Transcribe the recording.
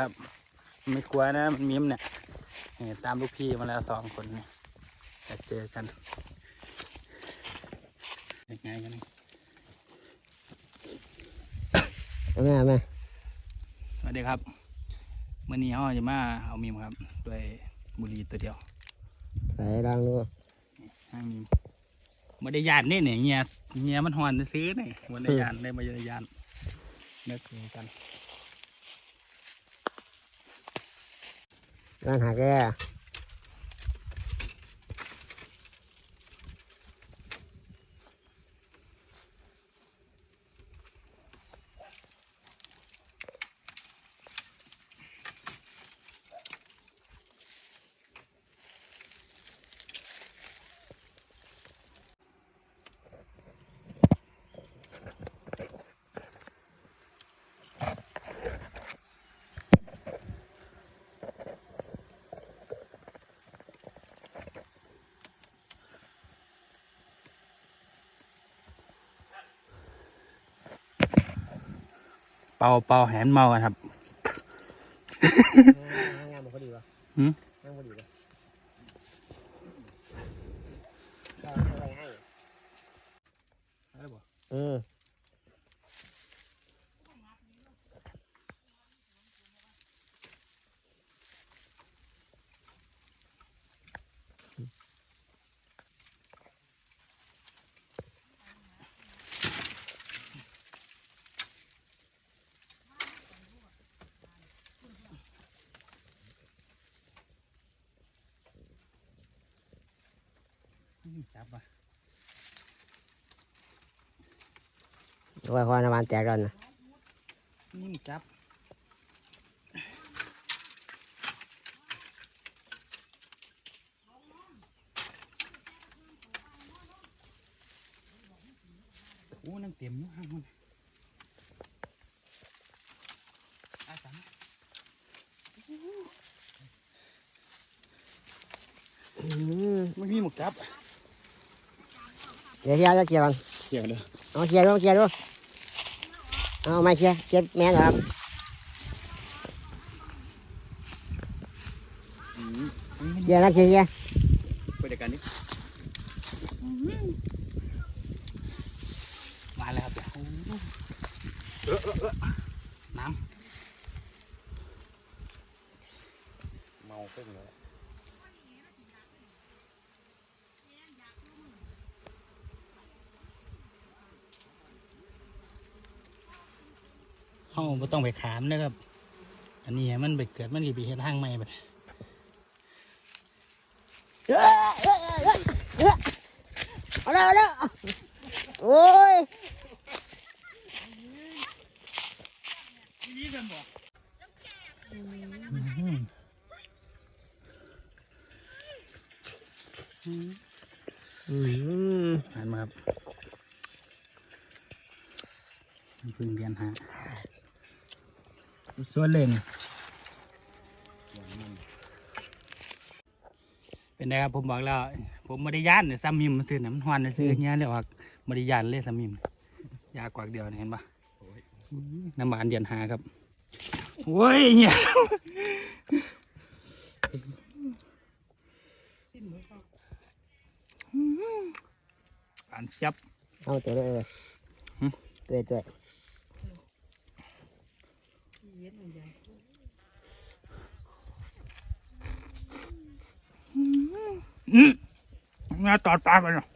ครับ ไม่กลัวนะมันมิมเนี่ยนี่ตามลูกพี่มาแล้วสองคนเนี่ยจะเจอกันยังไงกันนี่เอาแม่เอาแม่สวัสดีครับเมื่อนี้เขาจะมาเอามิมครับ ด้วยบุหรี่ตัวเดียวใส่ดังดูห้างมิมไม่ได้ยานนี่เนี่ยเงียเงียมันหอนซื้อเนี่ยมันได้ยานได้มาได้ยานเลิกกัน ร้าน เป่าเป่าแหนเมากันครับงานมันพอดีวะหืมงานพอดีวะเอาอะไรให้เออจับปะไว้คอยน้ำมันแตกแล้วนะนี่มจับโอ้นั่งเต็มอยู่ห้างมันอาสามอืมไม่มีหมกจับ เดี๋ยวที่เราจะเคลียร์มันเกี่ยวเลยเอาเคลียร์ดูเคลียร์ดูเอาไม่เคลียร์เคลียร์แม่นเหรอครับเคลียร์นะเคลียร์เคลียร์ไปเดียวกันนี่มาแล้วครับเออเออเออน้ำเมาเพิ่งเลย เฮาไม่ต้องไปขามนะครับ อันนี้ให้มันไปเกิดมันกี่ปีเฮ็ดทางใหม่ไปเออเออเออเออเออเอาแล้วเอาแล้วโอ้ยอืมอ่านมาครับเพึ่งเรียนหา ส่วนเล่นเป็นไงครับผมบอกแล้ว ผมไม่ได้ย่านเนี่ยซ้ำมิมมันซื้อเนี่ยมันหวานเนี่ยซื้อเงี้ยเลยว่าไม่ได้ย่านเลยซ้ำมิมยากกว่าเดียวเนี่ยเห็นปะน้ำบานเดียนหาครับโอ้ยเนี่ยอ่านจับเอาตัวเลยเออหึตัว ย็นอืมงาตอดปากกันเนาะ